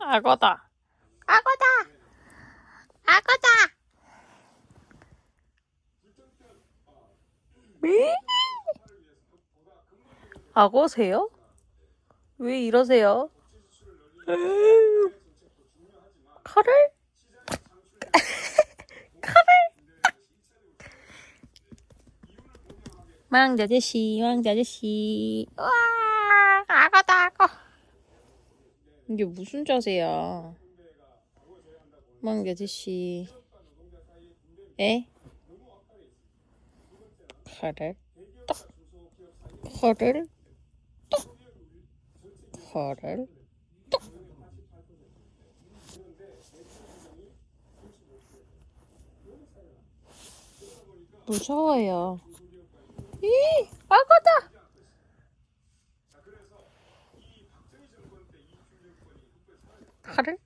악어다. 악어다. 악어다. 미? 악어세요? 왜 이러세요? 칼을? 칼을? 왕자 아저씨, 왕자 아저씨. 와, 악어다, 악어. 이게 무슨 자세야? 왕자 아저씨. 에? 칼을? 딱. 칼을? 딱. 칼을? 딱. 무서워요. 이, 악어다! 칼을?